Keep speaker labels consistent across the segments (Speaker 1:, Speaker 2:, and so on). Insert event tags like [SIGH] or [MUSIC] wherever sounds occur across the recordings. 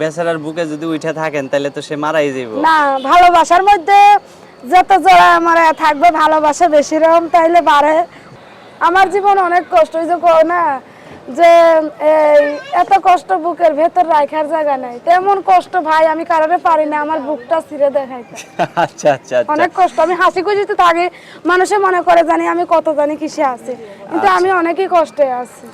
Speaker 1: বেচারার বুকে যদি উঠে থাকেন তাহলে তো সে মারাই যাইব।
Speaker 2: না ভালোবাসার মধ্যে যত জোড়া আমার থাকবে ভালোবাসা বেশি রকম তাইলে বাড়ে। আমার জীবন অনেক কষ্ট যে কও না যে এই এত কষ্ট বুকের ভেতর রাখার জায়গা নাই। তেমন কষ্ট ভাই আমি কারণে পারি না আমার বুকটা ছিঁড়ে দেখাইতে। [LAUGHS]
Speaker 1: আচ্ছা আচ্ছা আচ্ছা।
Speaker 2: অনেক কষ্ট। আমি হাসি খুশিতে থাকি মানুষে মনে করে জানি আমি কত জানি কিসে আছি। কিন্তু আমি অনেকই কষ্টে আছি।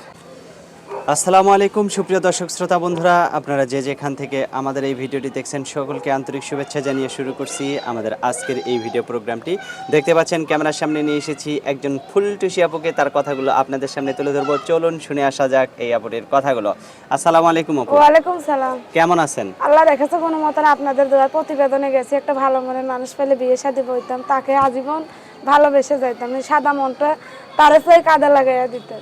Speaker 1: আসসালামু আলাইকুম সুপ্রিয় দর্শক শ্রোতা বন্ধুরা আপনারা যে যেখান থেকে আমাদের এই ভিডিওটি দেখছেন সকলকে আন্তরিক শুভেচ্ছা জানিয়ে শুরু করছি আমাদের আজকের এই ভিডিও প্রোগ্রামটি। দেখতে পাচ্ছেন ক্যামেরার সামনে নিয়ে এসেছি একজন ফুলটুসি আপুকে তার কথাগুলো আপনাদের সামনে তুলে ধরবো। চলুন শুনে আসা যাক এই আপুটির কথাগুলো। আসসালামু আলাইকুম আপু।
Speaker 2: ওয়ালাইকুম সালাম।
Speaker 1: কেমন আছেন?
Speaker 2: আল্লাহ রেখেছে কোনো মতন আপনাদের দেওয়ার প্রতিবেদনে গেছি একটা ভালো মনের মানুষ পেলে বিয়ে শাদী বইতাম তাকে আজীবন ভালোবেসে যাইতাম। সাদা মনটা তারে সেই কাঁদে লাগাইয়া দিতে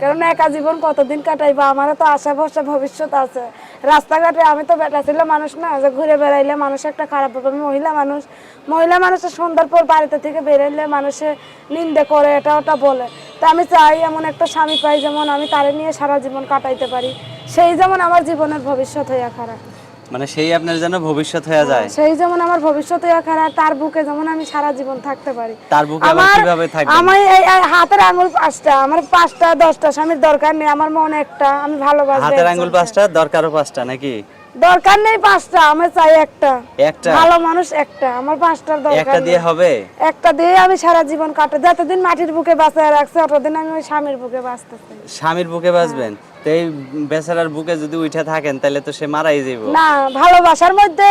Speaker 2: কারণ একা জীবন কতদিন কাটাইবা? আমারও তো আশা ভরসা ভবিষ্যৎ আছে। রাস্তাঘাটে আমি তো বেটা ছিল মানুষ না, যে ঘুরে বেড়াইলে মানুষ একটা খারাপ হবে আমি মহিলা মানুষ। মহিলা মানুষের সন্ধ্যার পর বাড়িতে থেকে বেরোইলে মানুষে নিন্দে করে, এটা ওটা বলে। তো আমি চাই এমন একটা স্বামী পাই যেমন আমি তারে নিয়ে সারা জীবন কাটাইতে পারি। সেই যেমন আমার জীবনের ভবিষ্যৎ হইয়া খারাপ।
Speaker 1: মানে সেই আপনার যেন ভবিষ্যৎ হয়ে যায়।
Speaker 2: সেই যেমন আমার ভবিষ্যৎ হয়ে খারাপ তার বুকে যেমন আমি সারা জীবন থাকতে পারি।
Speaker 1: তার বুকে
Speaker 2: আমার
Speaker 1: কীভাবে থাকবে
Speaker 2: আমার এই হাতের আঙ্গুল পাঁচটা আমার পাঁচটা দশটা স্বামীর দরকার নেই আমার মন একটা আমি ভালোবাসি
Speaker 1: হাতের আঙ্গুল পাঁচটা দরকারও পাঁচটা নাকি?
Speaker 2: দরকার নেই পাঁচটা আমি চাই একটা।
Speaker 1: একটা?
Speaker 2: ভালো মানুষ একটা আমার পাঁচটার দরকার
Speaker 1: একটা দিয়ে হবে?
Speaker 2: একটা দিয়ে আমি সারা জীবন কাটে। যতদিন মাটির বুকে বাঁচায় রাখছে ততদিন আমি ওই স্বামীর বুকে বাঁচতে চাই
Speaker 1: স্বামীর বুকে বাঁচবেন? তো এই বেচারার বুকে যদি উঠে থাকেন তাহলে তো সে মারাই যাইব
Speaker 2: না ভালোবাসার মধ্যে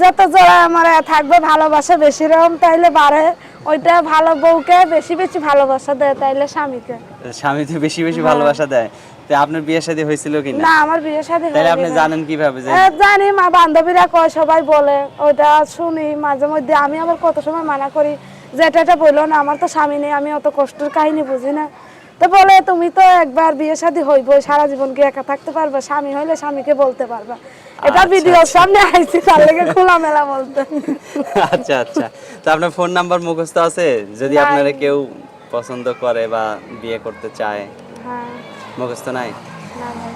Speaker 2: যত জোড়া আমার থাকবে ভালোবাসা বেশি রকম তাইলে বাড়ে। ওইটা ভালো বউকে বেশি বেশি ভালোবাসা দেয় তাইলে স্বামীকে।
Speaker 1: স্বামী তো বেশি বেশি ভালোবাসা দেয়। তো আপনার বিয়ে শাদী হয়েছিল কিনা?
Speaker 2: না আমার বিয়ে শাদী
Speaker 1: তাহলে আপনি জানেন কীভাবে যে
Speaker 2: জানি মা বান্ধবীরা কয় সবাই বলে। ওইটা শুনি মাঝে মধ্যে আমি আবার কত সময় মানা করি যে এটা এটা বলল না আমার তো স্বামী নেই আমি অত কষ্টের কাহিনী বুঝি না। তো বলে তুমি তো একবার বিয়ে শাদী হইবই সারা জীবন কি একা থাকতে পারবে? স্বামী হইলে স্বামীকে বলতে পারবা। এটা
Speaker 1: আচ্ছা,
Speaker 2: ভিডিওর সামনে আইছি তার খোলা মেলা বলতে
Speaker 1: আচ্ছা আচ্ছা। তো আপনার ফোন নাম্বার মুখস্থ আছে? যদি আপনারা কেউ পছন্দ করে বা বিয়ে করতে চায়।
Speaker 2: হ্যাঁ।
Speaker 1: মুখস্থ নাই।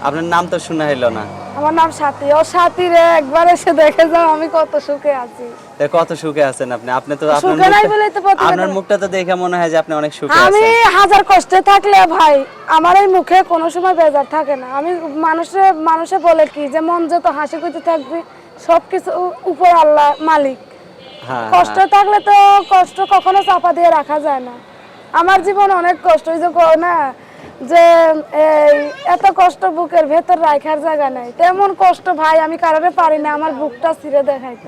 Speaker 1: আপনার নাম তো শোনা হইল না।
Speaker 2: আমার নাম সাথী। ও সাথী রে একবার এসে দেখে যাও আমি কত সুখে আছি।
Speaker 1: কত সুখে আছেন আপনি? আপনি তো আপনার মুখটা-
Speaker 2: তো
Speaker 1: দেখে মনে হয় যে আপনি অনেক সুখে আছেন।
Speaker 2: আমি হাজার কষ্টে থাকলে ভাই আমার এই মুখে কোনো সময় বেজার থাকে না। আমি মানুষে মানুষে বলে কি যে মন যত হাসি খুঁজে থাকবে সবকিছু উপর আল্লাহ মালিক।
Speaker 1: হ্যাঁ
Speaker 2: কষ্ট থাকলে তো কষ্ট কখনো চাপা দিয়ে রাখা যায় না। আমার জীবন অনেক কষ্ট ওই যে না যে এই এত কষ্ট বুকের ভেতর রাখার জায়গা নাই। তেমন কষ্ট ভাই আমি কারণে পারি না আমার বুকটা ছিঁড়ে দেখাইতে।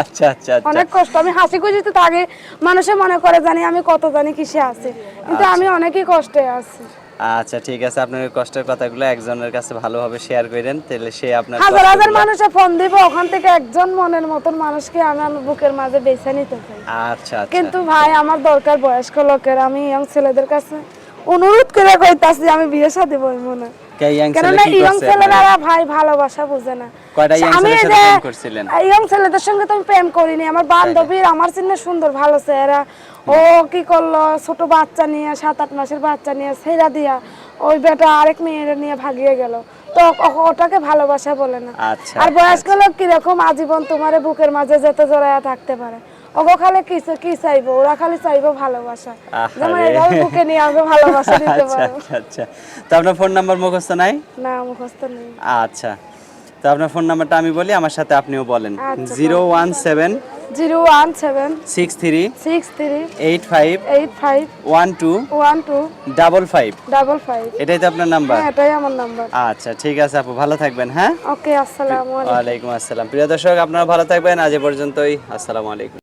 Speaker 1: আচ্ছা আচ্ছা আচ্ছা।
Speaker 2: অনেক কষ্ট। আমি হাসি খুশিতে থাকি মানুষে মনে করে জানি আমি কত জানি কিসে আছি। কিন্তু আমি অনেকই কষ্টে আছি।
Speaker 1: আচ্ছা ঠিক আছে। আপনার কষ্টের কথাগুলো একজনের কাছে ভালোভাবে শেয়ার করেন তাহলে সে আপনার
Speaker 2: হাজার হাজার মানুষে ফোন দিব ওখান থেকে একজন মনের মতন মানুষকে আমি আমার বুকের মাঝে বেছে নিতে চাই।
Speaker 1: আচ্ছা আচ্ছা।
Speaker 2: কিন্তু ভাই আমার দরকার বয়স্ক লোকের আমি ইয়ং ছেলেদের কাছে অনুরোধ করে কইতাছি আমি বিয়ে শাদী বলব না।
Speaker 1: কে young ছেলে
Speaker 2: কেননা ইয়ং ছেলেরা ভাই ভালোবাসা বুঝে না। আমি
Speaker 1: সাথে
Speaker 2: যে-
Speaker 1: প্রেম
Speaker 2: ইয়ং ছেলেদের সঙ্গে তো আমি প্রেম করিনি। আমার বান্ধবীর আমার চিন্তা সুন্দর ভালো চেহারা। ও কি করল? ছোট বাচ্চা নিয়ে সাত আট মাসের বাচ্চা নিয়ে ছেড়া দিয়া ওই বেটা আরেক মেয়ের নিয়ে ভাগিয়ে গেল। তো ওটাকে ভালোবাসা বলে না।
Speaker 1: আচ্ছা,
Speaker 2: আর বয়স্ক লোক কীরকম? আজীবন তোমার বুকের মাঝে যেতে জড়াইয়া থাকতে পারে। ওগো খালি কি কি চাইব? ওরা খালি চাইব ভালোবাসা। যেমন। এইভাবে বুকে নিয়ে আমাকে ভালোবাসা দিতে
Speaker 1: আচ্ছা আচ্ছা আচ্ছা। তো আপনার ফোন নাম্বার মুখস্থ নাই?
Speaker 2: না মুখস্থ নেই।
Speaker 1: আচ্ছা। তো আপনার ফোন নাম্বারটা আমি বলি আমার সাথে আপনিও বলেন।
Speaker 2: আচ্ছা,
Speaker 1: zero one seven
Speaker 2: zero one seven
Speaker 1: six three
Speaker 2: six three
Speaker 1: eight five
Speaker 2: eight five
Speaker 1: one two
Speaker 2: one two
Speaker 1: double five.
Speaker 2: Double five.
Speaker 1: এটাই তো আপনার নাম্বার
Speaker 2: হ্যাঁ এটাই আমার নাম্বার
Speaker 1: আচ্ছা ঠিক আছে আপু ভালো থাকবেন হ্যাঁ?
Speaker 2: ওকে আসসালামু আলাইকুম।
Speaker 1: ওয়ালাইকুম আসসালাম। প্রিয় দর্শক আপনারা ভালো থাকবেন। আজ এ পর্যন্তই। আসসালামু আলাইকুম।